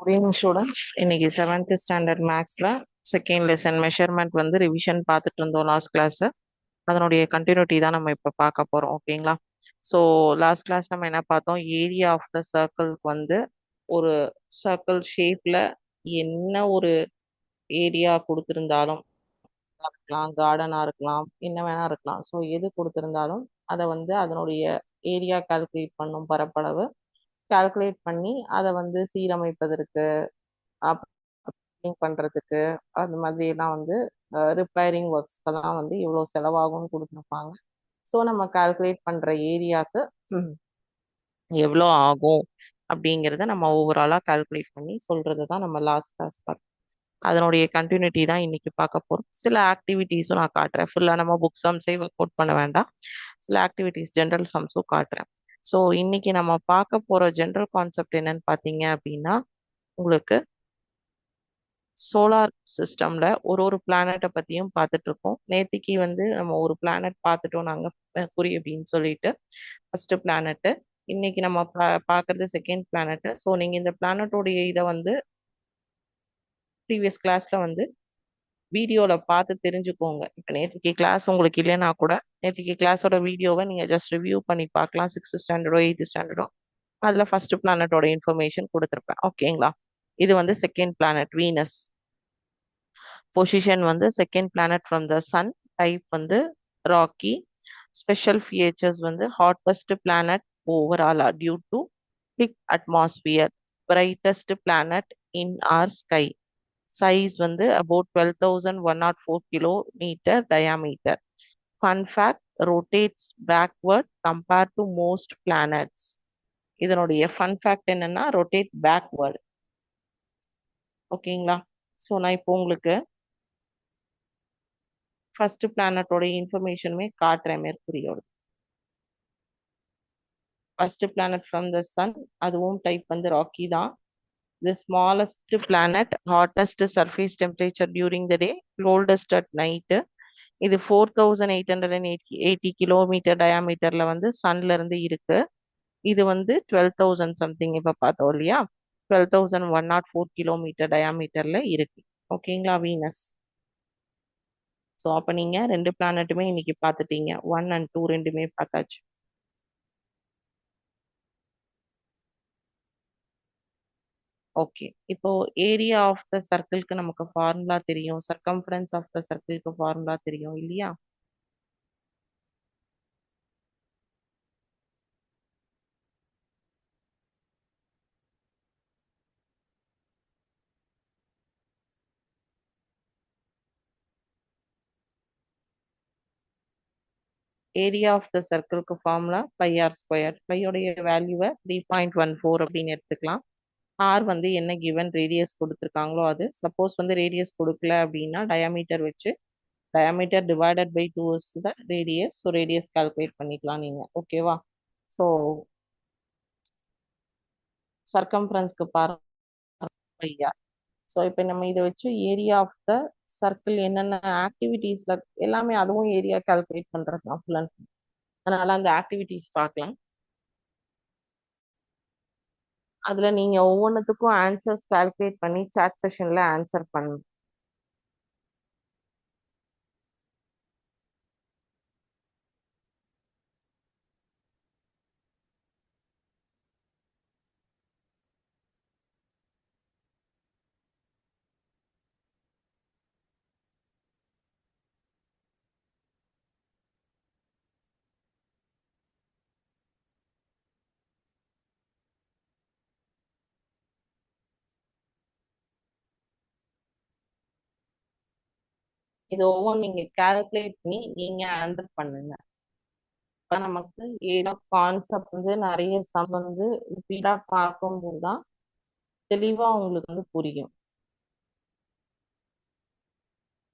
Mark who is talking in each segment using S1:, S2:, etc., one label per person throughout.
S1: Good evening students இன்னைக்கு seventh standard மேக்ஸ்ல second lesson measurement வந்து ரிவிஷன் பார்த்துட்டு இருந்தோம் லாஸ்ட் கிளாஸ் அதனுடைய கண்டினியூட்டி தான் நம்ம இப்போ பார்க்க போறோம் ஓகேங்களா ஸோ லாஸ்ட் கிளாஸ் நம்ம என்ன பார்த்தோம்? ஏரியா ஆஃப் த சர்க்கிள்க்கு வந்து ஒரு சர்க்கிள் ஷேப்ல என்ன ஒரு ஏரியா கொடுத்துருந்தாலும் இருக்கலாம் கார்டனா இருக்கலாம் என்ன வேணா இருக்கலாம். ஸோ எது கொடுத்துருந்தாலும் அதை வந்து அதனுடைய ஏரியா கால்குலேட் பண்ணும் பரப்பளவு கால்குலேட் பண்ணி அதை வந்து சீரமைப்பதற்கு அப் பண்றதுக்கு அந்த மாதிரி எல்லாம் வந்து ரிப்பேரிங் ஒர்க்ஸ்க்கெல்லாம் வந்து இவ்வளோ செலவாகும்னு கொடுத்துருப்பாங்க. ஸோ நம்ம கால்குலேட் பண்ற ஏரியாவுக்கு எவ்வளோ ஆகும் அப்படிங்கிறத நம்ம ஓவராலாக கால்குலேட் பண்ணி சொல்றது தான் நம்ம லாஸ்ட் கிளாஸ் பார்த்தோம் அதனுடைய கண்டினியூட்டி தான் இன்னைக்கு பார்க்க போகிறோம் சில ஆக்டிவிட்டீஸும் நான் காட்டுறேன். ஃபுல்லாக நம்ம புக் சம்ஸே ஒர்க் அவுட் பண்ண வேண்டாம். சில ஆக்டிவிட்டீஸ் ஜென்ரல் சம்ஸும் காட்டுறேன். ஸோ இன்னைக்கு நம்ம பார்க்க போற ஜென்ரல் கான்செப்ட் என்னன்னு பார்த்தீங்க அப்படின்னா உங்களுக்கு சோலார் சிஸ்டம்ல ஒரு ஒரு பிளானட்டை பத்தியும் பார்த்துட்டு இருக்கோம். நேத்திக்கு வந்து நம்ம ஒரு பிளானட் பார்த்துட்டோம் நாங்க குறி அப்படின்னு சொல்லிட்டு. ஃபர்ஸ்ட் பிளானட்டு இன்னைக்கு நம்ம பா பார்க்கறது செகண்ட் பிளானட்டு ஸோ நீங்க இந்த பிளானட்டோடைய இதை வந்து ப்ரீவியஸ் கிளாஸ்ல வந்து வீடியோவில் பார்த்து தெரிஞ்சுக்கோங்க. இப்போ நேற்றுக்கு கிளாஸ் உங்களுக்கு இல்லைன்னா கூட நேற்றுக்கு கிளாஸோட வீடியோவை நீங்கள் ஜஸ்ட் ரிவ்யூ பண்ணி பார்க்கலாம் சிக்ஸ்த் ஸ்டாண்டர்டோ எயித்து ஸ்டாண்டர்டோ அதில் ஃபர்ஸ்ட் பிளானட்டோட இன்ஃபர்மேஷன் கொடுத்துருப்பேன். ஓகேங்களா இது வந்து செகண்ட் பிளானட் வீனஸ் பொசிஷன் வந்து second planet from the sun type வந்து ராக்கி ஸ்பெஷல் ஃபீச்சர்ஸ் வந்து ஹாட்டஸ்ட் பிளானட் ஓவராலா due to thick atmosphere brightest planet in our sky size வந்து about twelve thousand one nought four kilometre diameter fun fact rotates backward compare to most planets இதனுடைய fun fact என்னன்னா rotate backward ஓகேங்களா? So நான் இப்போ உங்களுக்கு first பிளானட்டோட இன்ஃபர்மேஷனுமே காட்டுறேன் மெர்குரியோட first planet from the sun அதுவும் டைப் வந்து ராக்கி தான். The smallest planet hottest surface temperature during the day coldest at night இது four thousand eight hundred and eighty eighty kilometre டயாமீட்டர்ல வந்து சன்ல இருந்து இருக்கு. இது வந்து டுவெல் தௌசண்ட் சம்திங் இப்போ பார்த்தோம் இல்லையா? Twelve thousand one nought four kilometre டயாமீட்டர்ல இருக்கு. ஓகேங்களா வீனஸ் ஸோ அப்போ நீங்க ரெண்டு பிளானட்டுமே இன்னைக்கு பார்த்துட்டீங்க. ஒன் அண்ட் டூ ரெண்டுமே பார்த்தாச்சு. ஓகே இப்போ ஏரியா ஆஃப் த சர்க்கிள்க்கு நமக்கு ஃபார்முலா தெரியும். சர்க்கம்ஃபரன்ஸ் ஆஃப் த சர்க்கிள்க்கு ஃபார்முலா தெரியும் இல்லையா? ஏரியா ஆஃப் த சர்க்கிள்க்கு ஃபார்முலா பை ஆர் ஸ்கொயர் பையோடைய வேல்யூவை த்ரீ பாயிண்ட் ஒன் ஃபோர் அப்படின்னு எடுத்துக்கலாம். ஆர் வந்து என்ன கிவன் ரேடியஸ் கொடுத்துருக்காங்களோ அது. சப்போஸ் வந்து ரேடியஸ் கொடுக்கல அப்படின்னா டயாமீட்டர் வச்சு diameter divided by two is the radius so radius calculate பண்ணிக்கலாம் நீங்க. ஓகேவா ஸோ சர்க்கம்ஃபரன்ஸ்க்கு பாருங்க ஸோ இப்போ நம்ம இதை வச்சு ஏரியா ஆஃப் த சர்க்கிள் என்னென்ன ஆக்டிவிட்டீஸில் எல்லாமே அதுவும் ஏரியா கால்குலேட் பண்றது தான் ஃபுல் அண்ட் அதனால அந்த ஆக்டிவிட்டீஸ் பார்க்கலாம். அதுல நீங்க ஒவ்வொன்றுத்துக்கும் ஆன்சர்ஸ் கால்குலேட் பண்ணி சாட் செஷன்ல ஆன்சர் பண்ணணும். இது ஒவ்வொன்றும் நீங்க கால்குலேட் பண்ணி நீங்க ஆன்சர் பண்ணுங்க. இப்போ நமக்கு ஏதோ கான்செப்ட் வந்து நிறைய சம் வந்து ரிப்பீட்டாக பார்க்கும்போது தான் தெளிவா உங்களுக்கு வந்து புரியும்.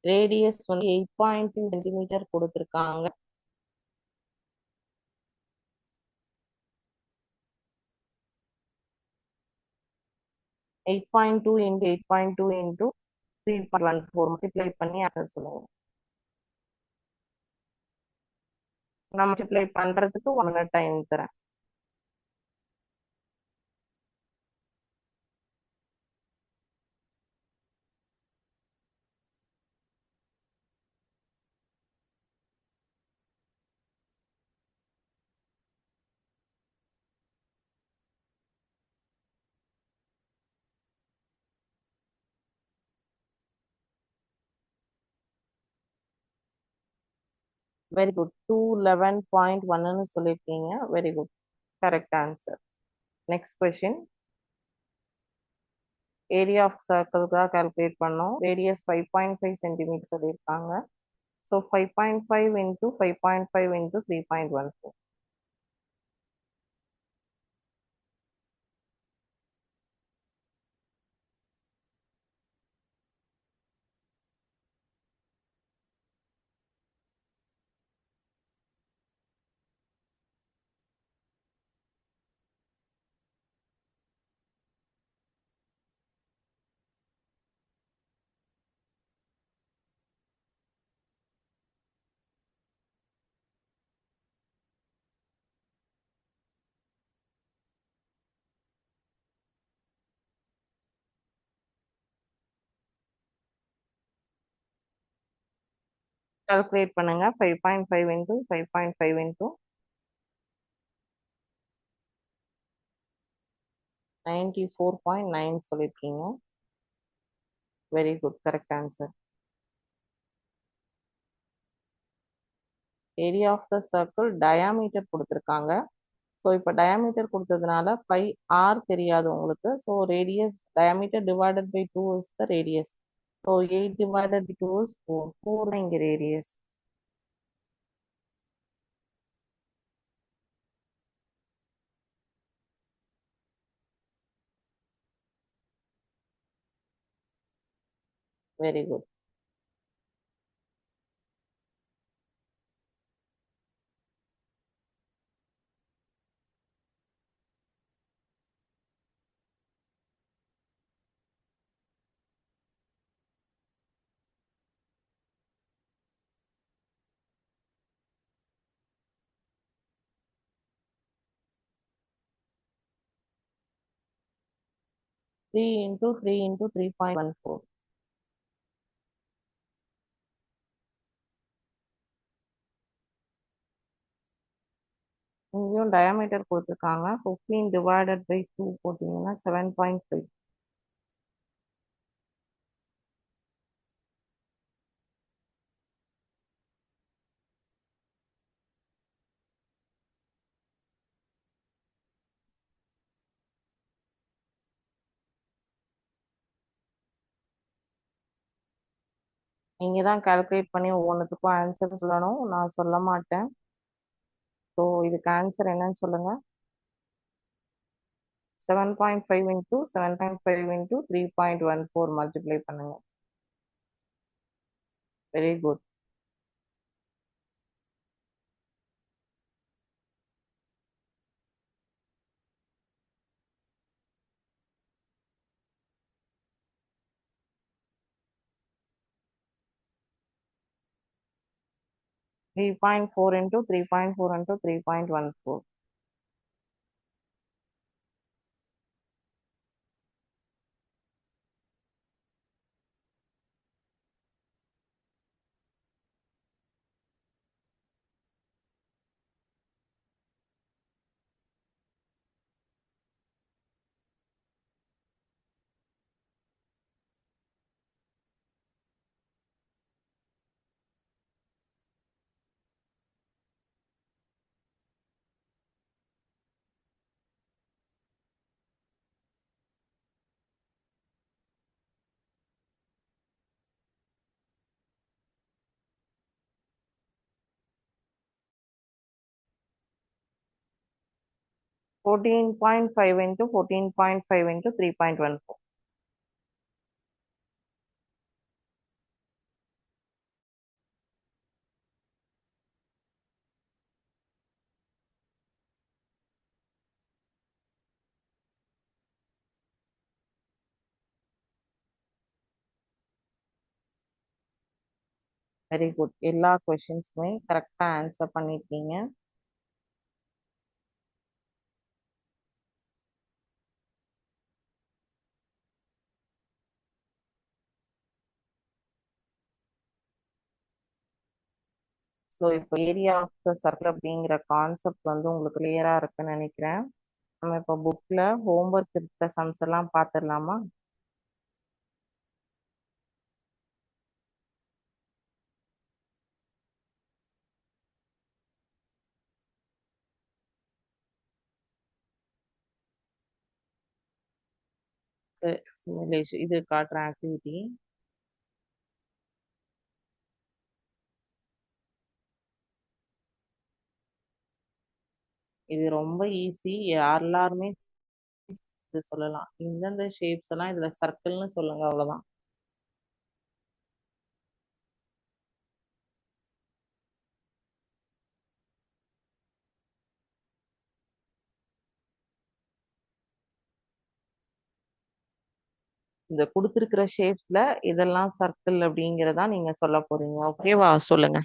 S1: ரேடியஸ் வந்து எயிட் பாயிண்ட் டூ சென்டிமீட்டர் கொடுத்துருக்காங்க. Eight point two into eight point two into three point one four multiply பண்ணி ஆன்சர் சொல்லுங்க. நான் மல்டிப்ளை பண்றதுக்கு ஒன் மினிட் டைம் தரேன். Very good two eleven point ஒன்னு சொல்லியிருக்கீங்க very good correct answer next question area of சர்க்கிள்காக calculate பண்ணோம். Radius five point five centimetre சொல்லியிருக்காங்க. So five point five into five point five into three point one four calculate பண்ணுங்க. Five point five into five point five into ninety four point nine சொல்லியிருக்கீங்க very good correct answer area of the circle diameter கொடுத்துருக்காங்க. So இப்போ diameter கொடுத்ததுனால five r தெரியாது உங்களுக்கு. So radius diameter divided by two is the radius So 8 divided by 2 is 4. 4 என்கிற radius. Very good. 3 into 3 into 3.14. இங்கேயும் diameter கொடுத்துருக்காங்க fifteen divided by two போட்டிங்கன்னா seven point five நீங்கள் தான் கால்குலேட் பண்ணி ஒவ்வொன்றுத்துக்கும் ஆன்சர் சொல்லணும். நான் சொல்ல மாட்டேன். ஸோ இதுக்கு ஆன்சர் என்னன்னு சொல்லுங்க. Seven point five into seven point five into three point one four multiply பண்ணுங்க. Very good 3.4 into 3.4 into 3.14. 14.5 into 14.5 into three point one 3.14. Very good எல்லா கொஷின்ஸுமே கரெக்டாக आंसर पड़ी ஸோ இப்போ ஏரியா ஆஃப் த சர்க்கிள் அப்படிங்கிற concept வந்து உங்களுக்கு கிளியராக இருக்குன்னு நினைக்கிறேன். நம்ம இப்போ புக்கில் ஹோம்ஒர்க் இருக்கிற சம்ஸ் எல்லாம் பார்த்துடலாமா இது காட்டுற ஆக்டிவிட்டி இது ரொம்ப ஈஸி. எல்லாருமே இது சொல்லலாம். இந்தந்த ஷேப்ஸ் எல்லாம் இதுல சர்க்கிள்னு சொல்லுங்க அவ்வளவுதான். இந்த கொடுத்துருக்கிற ஷேப்ஸ்ல இதெல்லாம் சர்க்கிள் அப்படிங்கறதா நீங்க சொல்ல போறீங்க. ஓகேவா? சொல்லுங்க.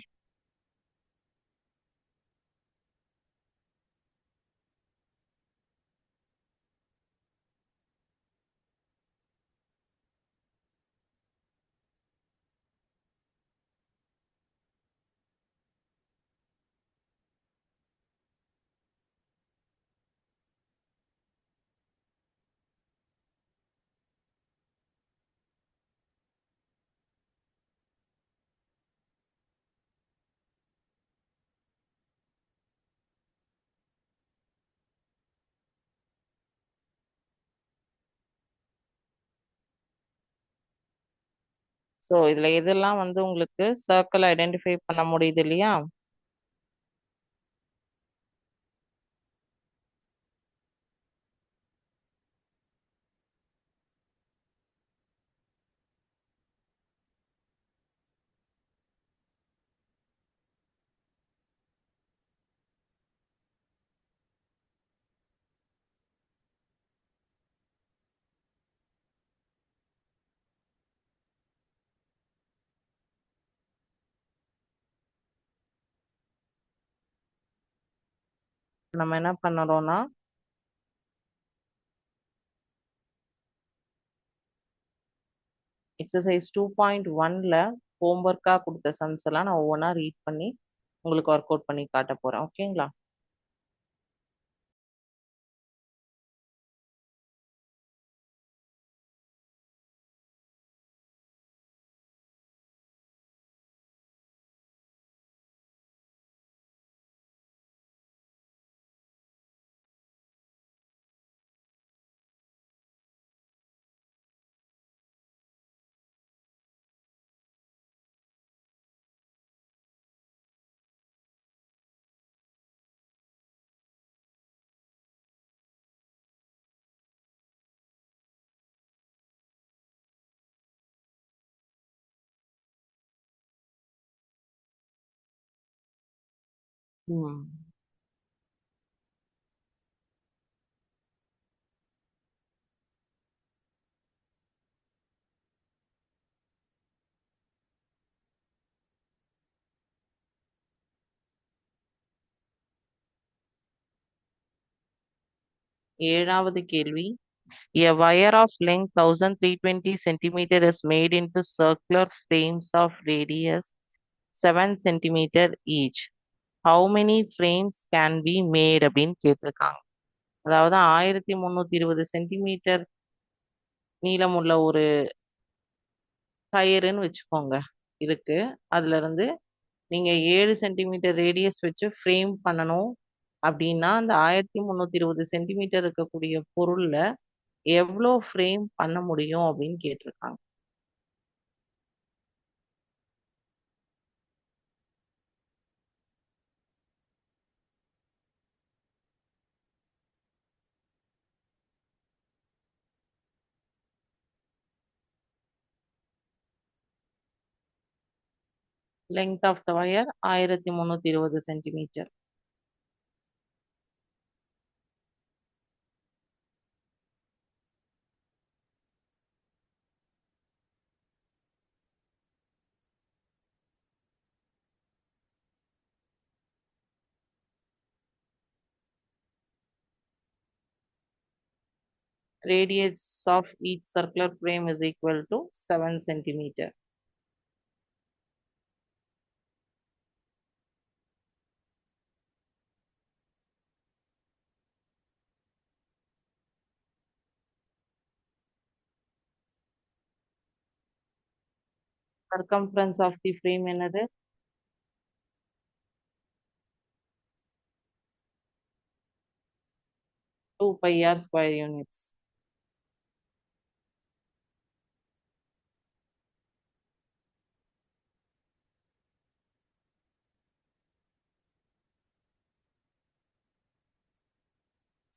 S1: சோ இதுல எதெல்லாம் வந்து உங்களுக்கு சர்க்கிள் ஐடென்டிஃபை பண்ண முடியுது இல்லையா? நம்ம என்ன பண்ணுறோம்னா எக்ஸசைஸ் டூ பாயிண்ட் ஒன்ல ஹோம்ஒர்க்காக கொடுத்த சம்ஸ் எல்லாம் நான் ஒவ்வொன்றா ரீட் பண்ணி உங்களுக்கு ஒர்க் அவுட் பண்ணி காட்ட போறேன். ஓகேங்களா ம் ஏழாவது கேள்வி A wire of length 1320 centimeter is made into circular frames of radius 7 centimeter each. How many frames can be made அப்படின்னு கேட்டிருக்காங்க. அதாவது ஆயிரத்தி முந்நூற்றி இருபது சென்டிமீட்டர் நீளமுள்ள ஒரு கயிறுன்னு வச்சுக்கோங்க. இருக்கு. அதுல இருந்து நீங்க ஏழு சென்டிமீட்டர் ரேடியஸ் வச்சு ஃப்ரேம் பண்ணணும் அப்படின்னா அந்த ஆயிரத்தி முந்நூற்றி இருபது சென்டிமீட்டர் இருக்கக்கூடிய பொருள்ல எவ்வளோ ஃப்ரேம் பண்ண முடியும் அப்படின்னு கேட்டிருக்காங்க. லெங்த் ஆஃப் த வயர் ஆயிரத்தி முந்நூத்தி இருபது centimetre radius of each circular frame is equal to 7 centimeter. circumference of the frame another two pi r square units.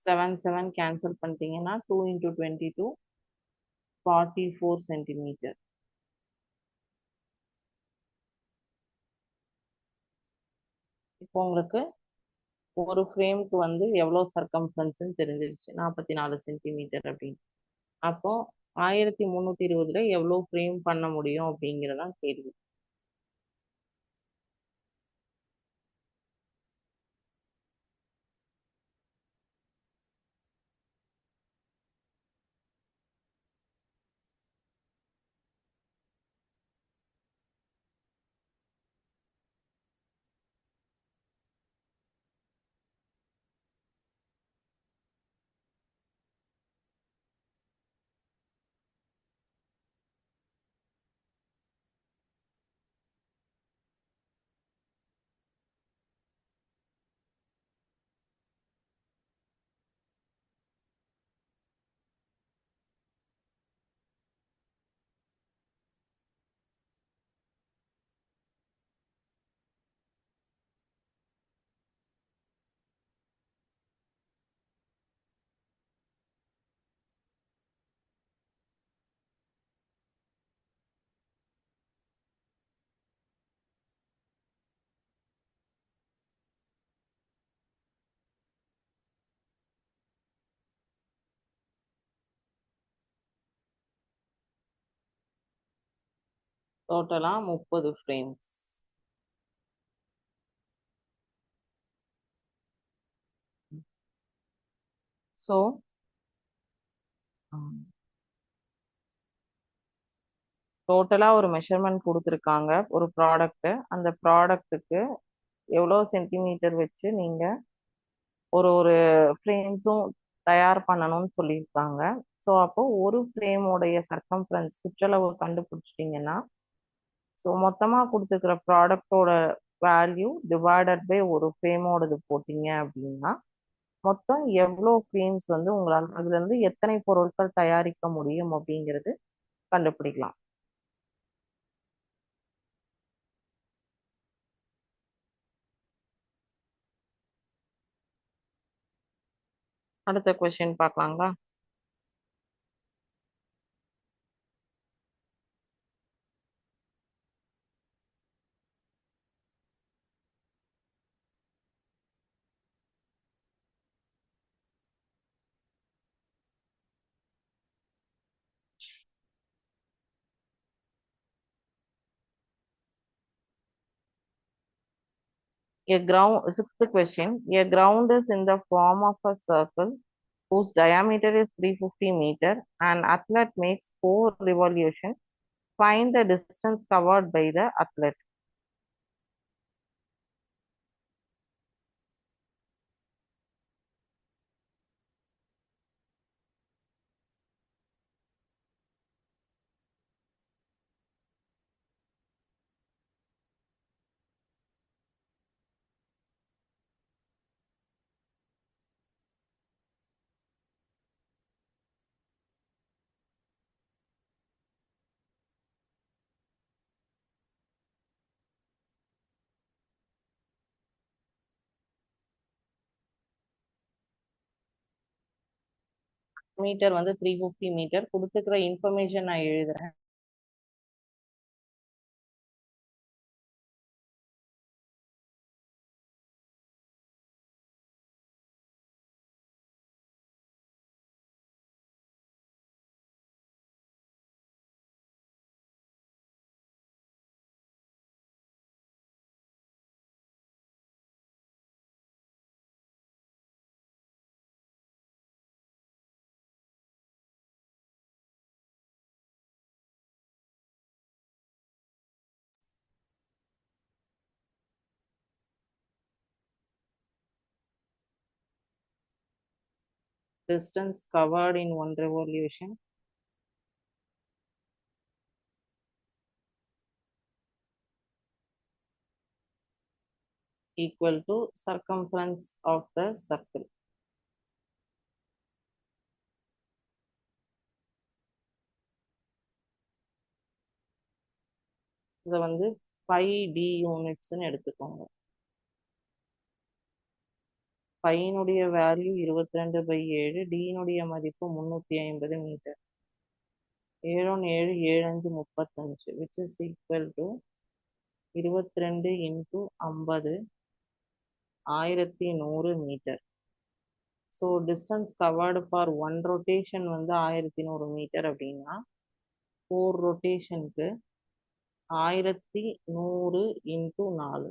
S1: seven seven seven cancel பண்ணிட்டீங்கன்னா two into twenty two forty four centimeter உங்களுக்கு ஒரு ஃப்ரேம்க்கு வந்து எவ்வளோ சர்க்கம்ஃபரன்ஸ்னு தெரிஞ்சிருச்சு? நாற்பத்தி நாலு centimetre அப்படின்னு. அப்போது ஆயிரத்தி முந்நூற்றி இருபதுல எவ்வளோ ஃப்ரேம் பண்ண முடியும் அப்படிங்கிறதான் கேள்வி. டோட்டலாக முப்பது ஃப்ரேம்ஸ் ஸோ டோட்டலாக ஒரு மெஷர்மெண்ட் கொடுத்துருக்காங்க ஒரு ப்ராடக்ட்டு அந்த ப்ராடக்ட்டுக்கு எவ்வளோ சென்டிமீட்டர் வச்சு நீங்கள் ஒரு ஒரு ஃப்ரேம்ஸும் தயார் பண்ணணும்னு சொல்லியிருக்காங்க. ஸோ அப்போ ஒரு ஃப்ரேமோடைய சர்க்கம்ஃபரன்ஸ் சுற்றளவு கண்டுபிடிச்சிட்டிங்கன்னா ஸோ மொத்தமாக கொடுத்துருக்குற ப்ராடக்டோட வேல்யூ டிவைடட் பை ஒரு ஃப்ரேமோடது போட்டிங்க அப்படின்னா மொத்தம் எவ்வளோ ஃப்ரேம்ஸ் வந்து உங்களால் அதுலேருந்து எத்தனை பொருட்கள் தயாரிக்க முடியும் அப்படிங்கிறது கண்டுபிடிக்கலாம். அடுத்த கொஷின் பார்க்கலாங்களா? A ground, sixth question, a ground is in the form of a circle whose diameter is 350 meter. An athlete makes four revolutions. Find the distance covered by the athlete. Metre வந்து three fifty metre. கொடுத்துக்கிற information நான் எழுதுறேன். Distance covered in one revolution equal to circumference of the circle. இதை வந்து five D யூனிட்ஸ்னு எடுத்துக்கோங்க பையனுடைய value இருபத்தி ரெண்டு பை ஏழு டீனுடைய மதிப்பு முந்நூற்றி ஐம்பது மீட்டர் ஏழு ஒன்று ஏழு ஏழு அஞ்சு முப்பத்தஞ்சு விச் இஸ் ஈக்குவல் டு இருபத்தி ரெண்டு இன்ட்டு ஐம்பது ஆயிரத்தி நூறு metre so distance covered for one rotation வந்து ஆயிரத்தி நூறு மீட்டர் அப்படின்னா ஃபோர் ரொட்டேஷனுக்கு ஆயிரத்தி நூறு இன்ட்டு நாலு.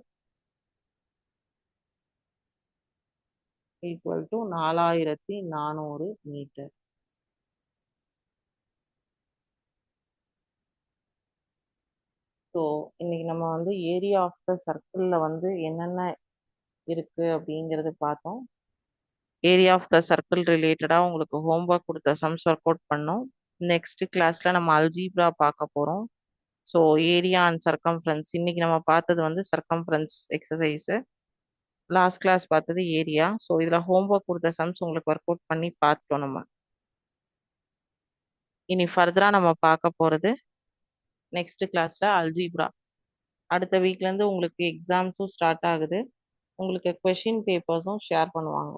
S1: ஈக்குவல் டு நாலாயிரத்தி நானூறு மீட்டர் ஸோ இன்னைக்கு நம்ம வந்து ஏரியா ஆஃப் த சர்க்கிளில் வந்து என்னென்ன இருக்கு அப்படிங்கிறது பார்த்தோம். ஏரியா ஆஃப் த சர்க்கிள் ரிலேட்டடாக உங்களுக்கு ஹோம்ஒர்க் கொடுத்த சம்ஸ் ஒர்க் அவுட் பண்ணோம். நெக்ஸ்ட் கிளாஸில் நம்ம அல்ஜீப்ரா பார்க்க போகிறோம் ஸோ ஏரியா அண்ட் சர்க்கம்ஃபரன்ஸ் இன்னைக்கு நம்ம பார்த்தது வந்து சர்க்கம்ஃபரன்ஸ் எக்ஸசைஸு லாஸ்ட் கிளாஸ் பார்த்தது ஏரியா. ஸோ இதில் ஹோம்ஒர்க் கொடுத்த சம்ஸ் உங்களுக்கு ஒர்க் அவுட் பண்ணி பார்த்தோம் நம்ம. இனி ஃபர்தராக நம்ம பார்க்க போகிறது நெக்ஸ்ட் கிளாஸில் அல்ஜிப்ரா அடுத்த வீக்லேருந்து உங்களுக்கு எக்ஸாம்ஸும் ஸ்டார்ட் ஆகுது. உங்களுக்கு கொஷின் பேப்பர்ஸும் ஷேர் பண்ணுவாங்க.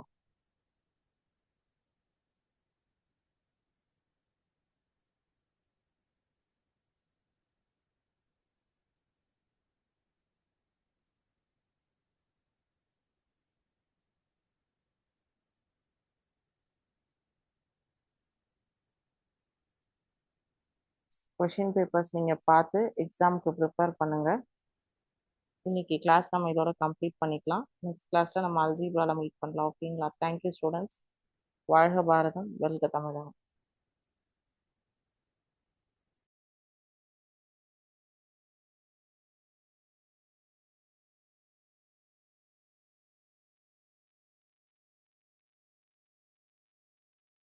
S1: கொஷின் பேப்பர்ஸ் நீங்கள் பார்த்து எக்ஸாமுக்கு ப்ரிப்பேர் பண்ணுங்கள் இன்னைக்கு கிளாஸ் நம்ம இதோட கம்ப்ளீட் பண்ணிக்கலாம். நெக்ஸ்ட் கிளாஸில் நம்ம அல்ஜீப்ராவில் மீட் பண்ணலாம். ஓகேங்களா? தேங்க்யூ ஸ்டூடெண்ட்ஸ் வாழ்க பாரதம். வெல்க தமிழகம்.